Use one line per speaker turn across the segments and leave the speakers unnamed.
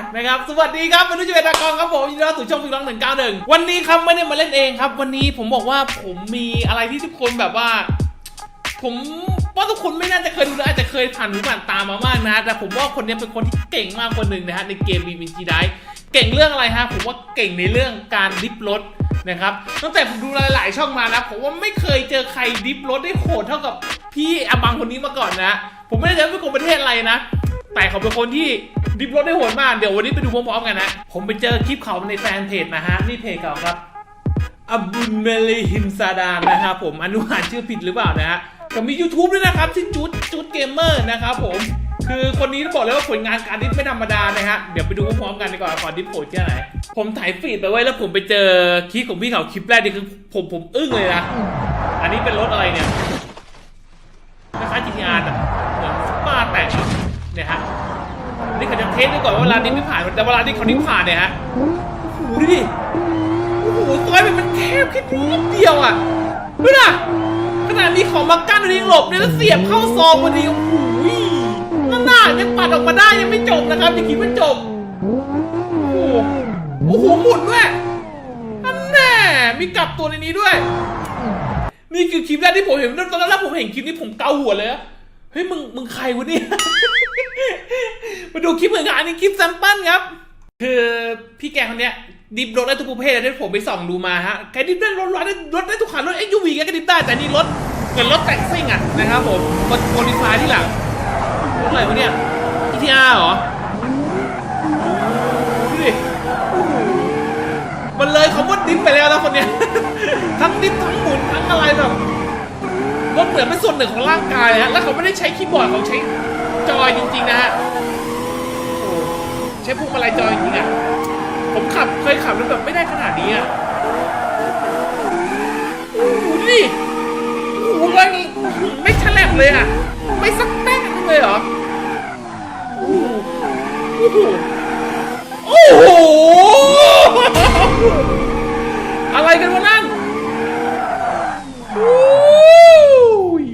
ากนะครับ สวัสดีครับมนุษย์เวทากรครับผมยินดีต้อนรับสู่ช่องฟิกร้องหนึ่งเก้าหนึ่งวันนี้ครับไม่ได้มาเล่นเองครับ วันนี้ผมบอกว่าผมมีอะไรที่ทุกคนแบบว่า ผมว่าทุกคนไม่น่าจะเคยดูหรืออาจจะเคยผ่านหูผ่านตามมามากนะ แต่ผมว่าคนนี้เป็นคนที่เก่งมากคนหนึ่งนะฮะในเกม b ี g ได้เก่งเรื่องอะไรฮะผมว่าเก่งในเรื่องการดิฟรถนะครับตั้งแต่ผมดูหลาย ๆ ช่องมานะผมว่าไม่เคยเจอใครดิฟรถได้โหดเท่ากับพี่อบังคนนี้มาก่อนนะ ผมไม่ได้จะเป็นคนประเทศอะไรนะ แต่เขาเป็นคนที่ ดิฟรถได้โหดมากเดี๋ยววันนี้ไปดูพร้อมๆกันนะ ผมไปเจอคลิปเขาในแฟนเพจนะฮะนี่เพจเขาครับอับดุลเมลีฮิมซาดานนะครับผมอนุหารชื่อผิดหรือเปล่านะฮะก็มี YouTube ด้วยนะครับชื่อจุดจุดเกมเมอร์นะครับผม คือคนนี้ต้องบอกเลยว่าผลงานการดิฟไม่ธรรมดานะฮะเดี๋ยวไปดูพร้อมๆกันดีกว่าก่อนดิฟโหดแค่ไหนผมถ่ายฟีดไปไว้แล้วผมไปเจอคลิปของพี่เขาคลิปแรกนี่คือผมผมอึ้งเลยนะอันนี้เป็นรถอะไรเนี่ยคล้ายๆ GTR แต่เหมือนปเปอร์แต่งอะเนี่ยฮะ นี่เขาจะเทสดูก่อนว่าเวลานี้ไม่ผ่านแต่เวลานี้เขานี้ผ่านเนี่ยฮะโอ้โหดูดิโอ้โหซอยมันแคบแค่นิดเดียวอะดูนะขนาดมีของมากั้นริงหลบเนี่ยแล้วเสียบเข้าซองพอดีโอ้โหนั่นน่ะยังปัดออกมาได้ยังไม่จบนะครับอย่าคิดว่าจบโอ้โหโอ้โหหมุนด้วยนั่นแน่มีกลับตัวในนี้ด้วย นี่คือคลิปแรกที่ผมเห็นตอนแรกผมเห็นคลิปนี้ผมเกาหัวเลยอะเฮ้ยมึงมึงใครวะเนี่ย มาดูคลิปเหมือนกันอันนี้คลิปแซมเปิลครับ คือพี่แกคนเนี้ยดิฟรถได้ทุกประเภทเลยที่ผมไปส่องดูมาฮะแกดิฟได้รถรถได้รถได้ทุกคันรถ SUV แกก็ดิฟได้แต่นี่รถเหมือนรถแต่งซิ่งอะนะครับผมรถโมดิฟายที่หลังรถอะไรวะเนี่ย ETR เหรอดูดิมันเลยคำว่าดิฟไปแล้วนะคนเนี้ยทั้งดิฟทั้งหมุนทั้งอะไรแบบรถเหมือนเป็นส่วนหนึ่งของร่างกายฮะแล้วเขาไม่ได้ใช้คีย์บอร์ดเขาใช้ จอยจริง ๆ นะฮะใช้พวงมาลัยจอยจริงอะผมขับเคยขับแล้วแบบไม่ได้ขนาดนี้อะโอ้โหดูดิโอ้โหเลยไม่ฉลับเลยอะ ไม่สักแป๊กนึงเลยเหรอโอ้โหโอ้โหอะไรกันวะนั่นโอ้ย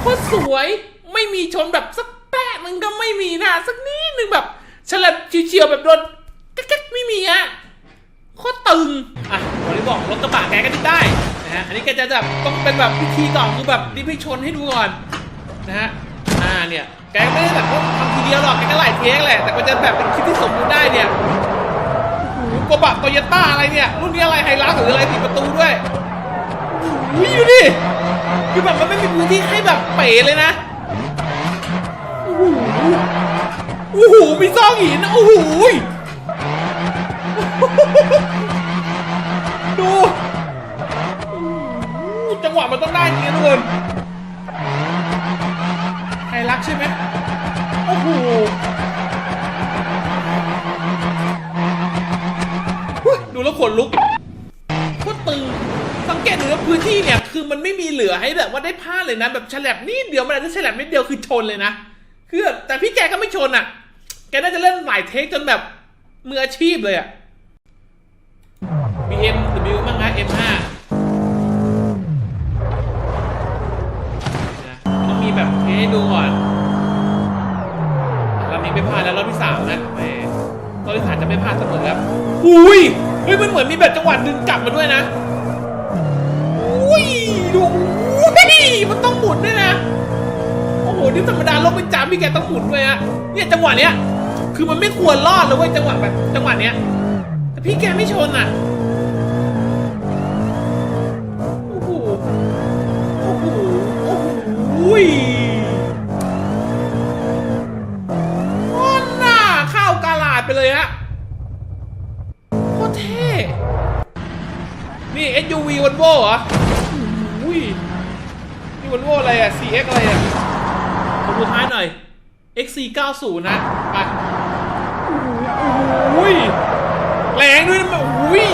โคตรสวย ไม่มีชนแบบสักแปะนึงก็ไม่มีนะสักนิดนึงแบบฉลับเฉียวๆแบบโดนก๊กๆไม่มีอะโคตรตึงอะวันนี้บอกรถกระบะแกก็ดิได้นะฮะอันนี้แกจะแบบต้องเป็นแบบพิธีก่อนคือแบบดิบให้ชนให้ดูก่อนนะฮะอ่าเนี่ยแกไม่ได้แบบว่าทำทีเดียวหรอกแกก็หลายเทคแหละแต่ก็จะแบบเป็นคลิปที่สมบูรณ์ได้เนี่ยโอ้โหกระบะโตโยต้าอะไรเนี่ยรุ่นนี้อะไรไฮรักหรืออะไรติดประตูด้วยอุ้ยดูดิคือแบบมันไม่มีพื้นที่ให้แบบเป๋เลยนะ โอ้โหโอ้โหมีซอกหินโอ้โหดูจังหวะมันต้องได้จริงนะทุกคนไฮรักใช่ไหมโอ้โหดูแล้วขนลุกโคตรตึงสังเกตดูนะพื้นที่เนี่ย คือมันไม่มีเหลือให้แบบว่าได้พลาดเลยนะ แบบฉลับนิดเดียวมันอาจจะฉลับนิดเดียวคือชนเลยนะ คือแต่พี่แกก็ไม่ชนอะ แกน่าจะเล่นหลายเทคจนแบบมืออาชีพเลยอะ BMW บ้างนะ M5 นะต้องมีแบบเทให้ดูก่อนรอบนี้ไม่พลาดแล้วรอบที่สามนะแหมรอบที่สามจะไม่พลาดเสมอครับอุ้ยเฮ้ยมันเหมือนมีแบบจังหวะดึงกลับมาด้วยนะ อุ้ยดูอุ้ยมันต้องหมุนด้วยนะ โอ้นี่ธรรมดาลบไปจามพี่แกต้องหมุนด้วยฮะเนี่ยจังหวะเนี้ย คือมันไม่ควรรอดเลยเว้ยจังหวะแบบจังหวะเนี้ย แต่พี่แกไม่ชนอะโอ้โห โอ้โห โอ้โหอุ้ยโคตรหน้าเข้ากาลาดไปเลยฮะโคตรเท่นี่ SUV Volvo เหรออุ้ยนี่ Volvo อะไรอะ CX อะไรอะ ดูท้ายหน่อย XC90 นะไปอุ้ยแรงด้วยนะอุ้ย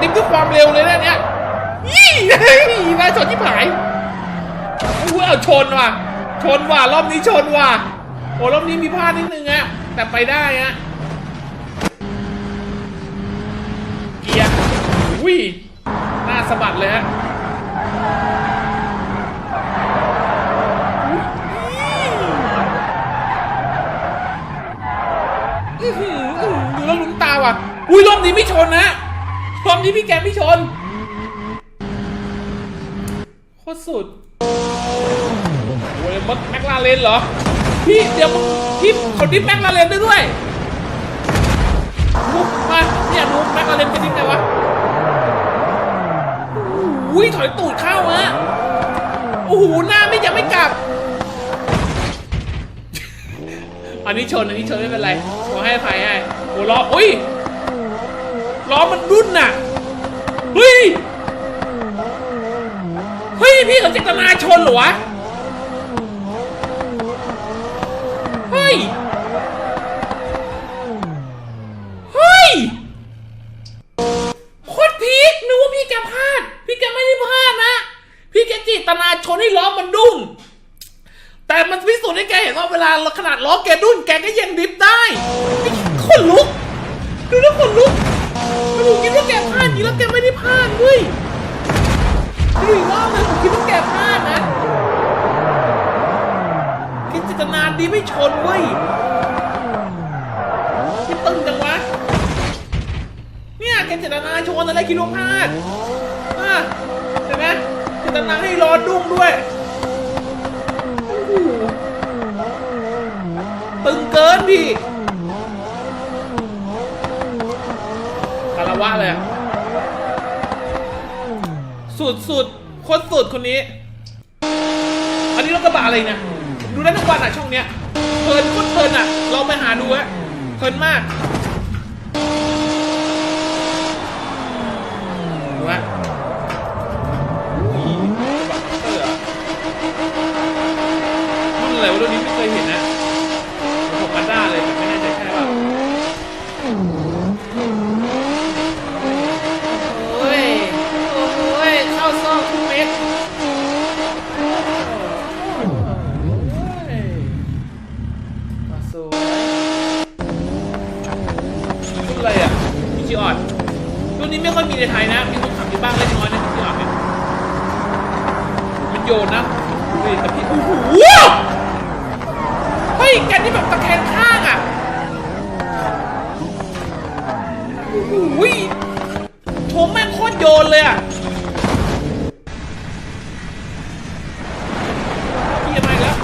ดิมด้วยความเร็วเลยนะเนี่ยยี่นายชนที่ผายอุ้ยเอาชนว่ะ ชนว่ะ รอบนี้ชนว่ะ โอ้รอบนี้มีพลาดนิดนึงอะแต่ไปได้อะเกียร์อุ้ยหน้าสะบัดเลยฮะ อุ้ยรอบนี้ไม่ชนนะรอบนี้พี่แกไม่ชนโคตรสุดโอ้ยมักแม็กลาเรนเหรอ พี่เดี๋ยวพี่เขาดิฟแม็กลาเรนได้ด้วยมุกมาเนี่ยดูแม็กลาเรนเป็นยังไงวะอุ้ยถอยตูดเข้าฮะโอ้โหหน้าไม่ยังไม่กลับ อันนี้ชนอันนี้ชนไม่เป็นไรขอให้อภัยให้โอ้ล้ออุ้ย ล้อมันรุ่นน่ะเฮ้ยเฮ้ยพี่เขาเจตนาชนเหรอวะเฮ้ย นาดีไม่ชนเว้ยพี่ตึงจังวะ เนี่ยแกเจตนาชนอะไรคิดว่าพลาดอะเห็นไหมเจตนาให้ลอดุ้งด้วยตึงเกินพี่คารวะเลยอะสุดสุดโคตรสุดคนนี้ อันนี้รถกระบะอะไรเนี่ย ดูได้ทุกวันอะช่องเนี้ยเพลินโคตรเพลินอะ เราไปหาดูฮะเพลินมากดูฮะอุ้ยกระบะเตอร์อะรุ่นอะไรวะรุ่นนี้ไม่เคยเห็นนะผมมาด้าเลยแต่ไม่แน่ใจใช่เปล่าโอ้ย โอ้ย เข้าซอกทุกเม็ดโอ้ยมาสวยรุ่นอะไรอะมิชิออดรุ่ นนี้ไม่ค่อยมีในไทยนะ มีคนขับอยู่บ้างเล็กน้อยนะที่ชออดเนี่ยมันโยนนะดูดิแต่พี่โอ้โหเฮ้ยแกนี่แบบตะแคงข้างอะโอ้โหโถมแม่งโคตรโยนเลยอะพี่จะมาอีกแล้ว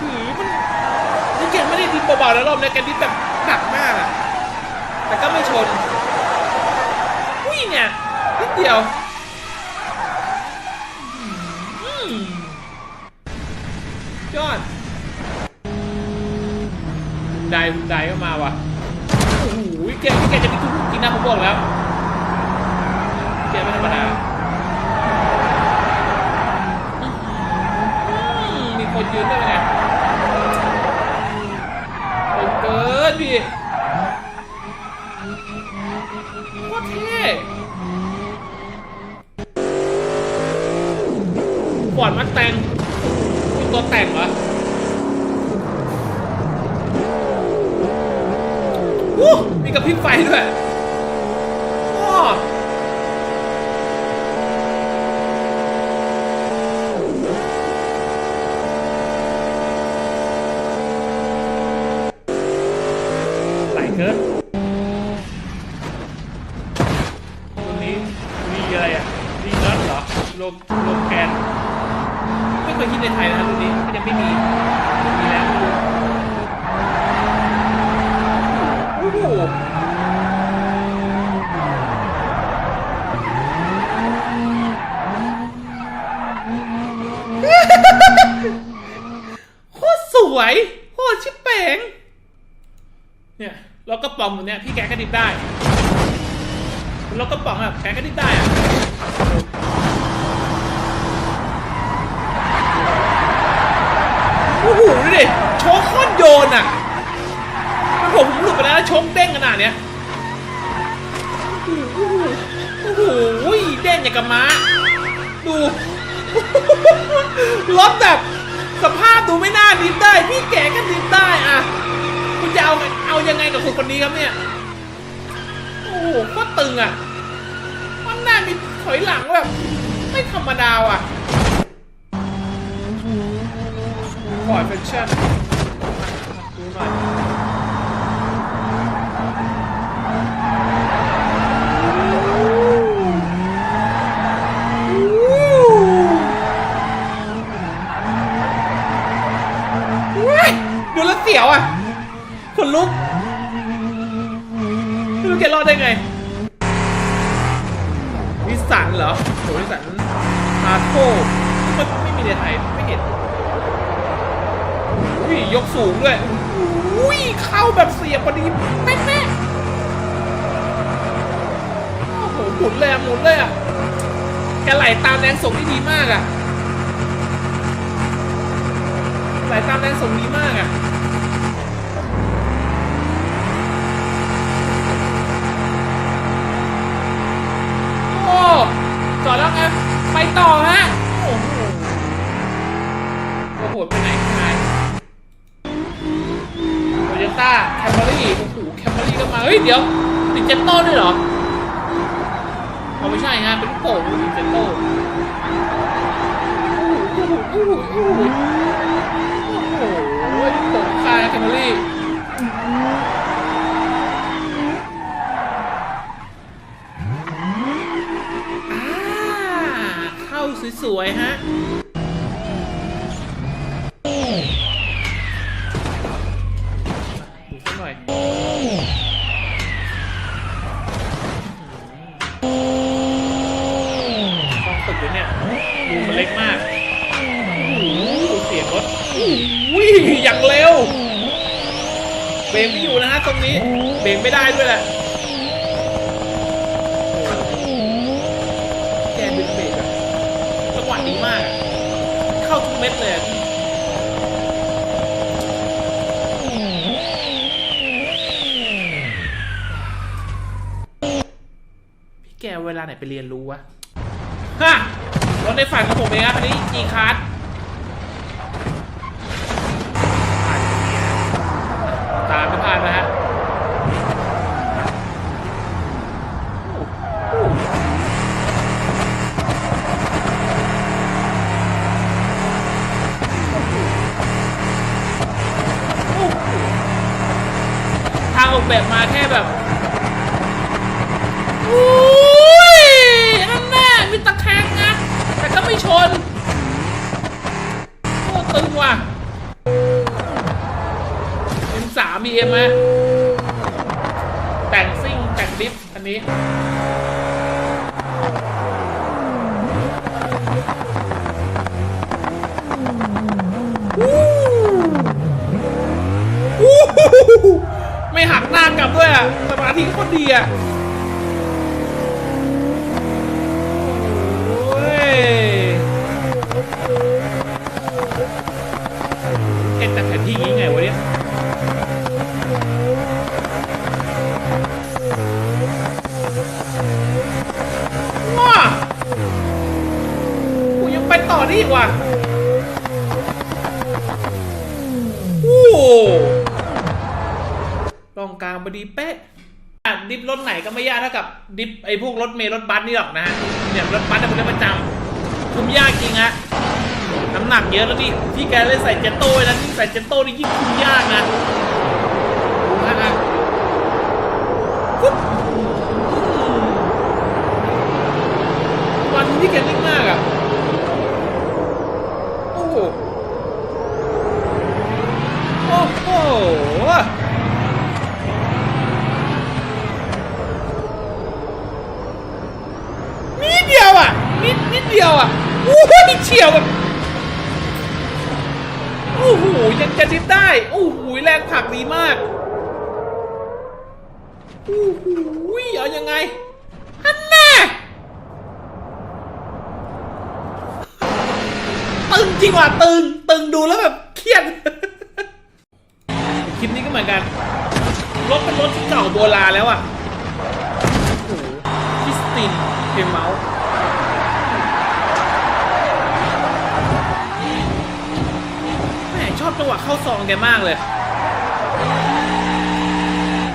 หือมันนี่แกไม่ได้ดิบเบาๆ แล้วรอบนี้แกดิบแบบหนักมากอะแต่ก็ไม่ชนอุ้ยเนี่ยนิดเดียวอืมยอดไดไดก็มาว่ะโอ้โหแกพี่แกจะมีทุกจริงนะผมบอกแล้วแกไม่ธรรมดามีคนยืนด้วยไง เกินพี่โคตรเท่ปอดมัดแตงมีตัวแต่งเหรอวู้มีกระพริบไฟด้วยอ้อไหล เกินตัวนี้มีอะไรอะมีน็อตเหรอโลโลแกนไม่เคยคิดในไทยนะรุ่นนี้ก็ยังไม่มีมีแล้วไม่โอ้โหโคตรสวยโคตรชิบเป๋งเนี่ย เราก็ป๋องตัวเนี้ยพี่แกก็ดิบได้เราก็ป๋องอะแกก็ดิบได้อะโอ้โหดูดิโชกโคตรโยนอะมันผมหลุดไปแล้วโชกเด้งขนาดเนี้ยโอ้โหโอ้โหเด้งอย่างกับม้า ดูรถแบบสภาพดูไม่น่าดิฟได้ พี่แกก็ดิฟได้อะ คุณจะเอาเอายังไงกับคนคนนี้ครับเนี่ย โอ้โหโคตรตึงอะมันหน้ามีถอยหลังแบบไม่ธรรมดาอะฟอร์ดแฟชั่นดูหน่อยว้ายดูแล้วเสียวอะ ขนลุกไม่รู้แกรอดได้ไงวิสันเหรอโหวิสันอาโทมันไม่มีในไทยไม่เห็นอุ้ยยกสูงด้วยอุ้ยเข้าแบบเสียบพอดีแม่แม่โอ้โหหมุนเลยอะหมุนเลยอะแกไหลตามแรงส่งที่ดีมากอะไหลตามแรงส่งดีมากอะ เดี๋ยวติดเจตโต้ด้วยเหรอเขาไม่ใช่ฮะเป็นลูกโป่งติดเจตโต้โอ้โหโอ้โหโอ้โหโอ้โหลูกคาแคมเบอรี่อ่าเข้าสวยๆฮะ ตรงนี้เบรกไม่ได้ด้วยแหละแกดึงเบรกอะจังหวะดีมาก เข้าทุกเม็ดเลยพี่แกเวลาไหนไปเรียนรู้วะฮะรถในฝันของผมเองครับอันนี้จีคาร์ดตามไม่พลาดนะฮะ ทาง ออกแบบมาแค่แบบอุ้ยนั่นแน่มีตะแคงนะ แต่ก็ไม่ชนโอ้ตึงว่ะ M3 มี M ฮะแต่งซิ่งแต่งดิฟอันนี้อู้หู ไม่หักหน้ากลับด้วยอะสมาธิโคตรดีอะโอ้ยเอ็นแต่แผนที่งี้ไงวะเนี่ยว้ากูยังไปต่อได้อีกว่ะ ลองกลางบดีเป๊ะดิฟรถไหนก็ไม่ยากเท่ากับดิฟไอ้พวกรถเมล์รถบัสนี่หรอกนะฮะเนี่ยรถบัสเนี่ยมันได้ประจำคุ้มยากจริงฮะน้ำหนักเยอะแล้วนี่ที่แกเลยใส่เจตโต้ไว้นะที่ใส่เจตโต้นี่ยิ่งคุ้มยากนะดูนะฮะปุ๊บวันที่แกนิ่งมากอะโอ้โหโอ้โห นิดเดียวอะ นิดนิดเดี ยวอะโอ้โหนิดเฉียวแบบโอ้โหยังจะดิฟได้โอ้โหแรงผักดีมากโอ้โหเอายังไงอันแน่ตึงจริงว่ะตึงตึงดูแล้วแบบเครียดคลิปนี้ก็เหมือนกันรถเป็นรถที่เก่าโบราณแล้วอะโอ้โหคิสตินเพมเมาส์ อบจังหวะเข้าซองแกมากเลย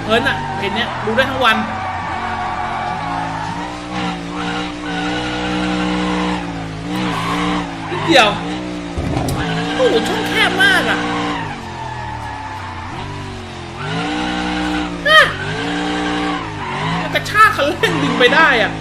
เอิร์นอะเห็นเนี้ยดูได้ทั้งวันเดียวโอ้ช่องแคบมากอะกระชากเขาเล่นดึงไปได้อะ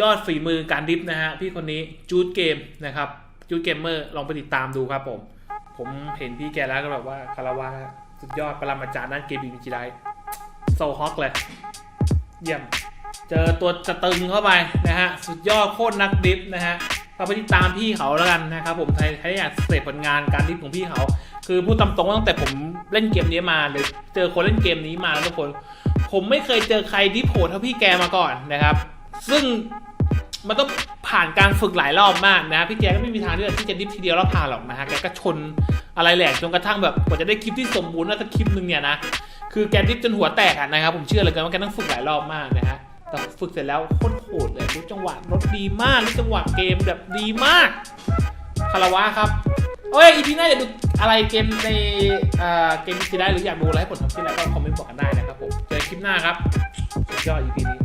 ยอดฝีมือการดิฟนะฮะพี่คนนี้จูดเกมนะครับจูดเกมเมอร์ลองไปติดตามดูครับผม ผมเห็นพี่แกแล้วก็แบบว่าคาราวะสุดยอดปรมาจารย์ด้านเกมบิจีไดโซฮอกเลย เยี่ยม เจอตัวจะตึงเข้าไปนะฮะ สุดยอดโคตรนักดิฟนะฮะเราไปติดตามพี่เขาแล้วกันนะครับผมใครใครอยากเสพผลงานการดิฟของพี่เขา คือพูดตามตรงว่าตั้งแต่ผมเล่นเกมนี้มาหรือเจอคนเล่นเกมนี้มาแล้วทุกคน ผมไม่เคยเจอใครที่โหดเท่าพี่แกมาก่อนนะครับ ซึ่ง มันต้องผ่านการฝึกหลายรอบมากนะพี่แกก็ไม่มีทางที่จะที่จะดิฟทีเดียวแล้วผ่านหรอกนะฮะแกก็ชนอะไรแหลกจนกระทั่งแบบกว่าจะได้คลิปที่สมบูรณ์นะสักคลิปหนึ่งเนี่ยนะคือแกดิฟจนหัวแตกนะครับผมเชื่อเลยกันว่าแกต้องฝึกหลายรอบมากนะฮะแต่ฝึกเสร็จแล้วโคตรโหดเลยรู้จังหวะรถดีมากรู้จังหวะเกมแบบดีมากคาราวะครับโอ้ยอีพีหน้าอยากดูอะไรเกมในเอ่อเกมที่ได้หรืออยากดูอะไรให้ผมทำที่ไหนก็คอมเมนต์บอกกันได้นะครับผมเจอกันคลิปหน้าครับยอดอีพีนี้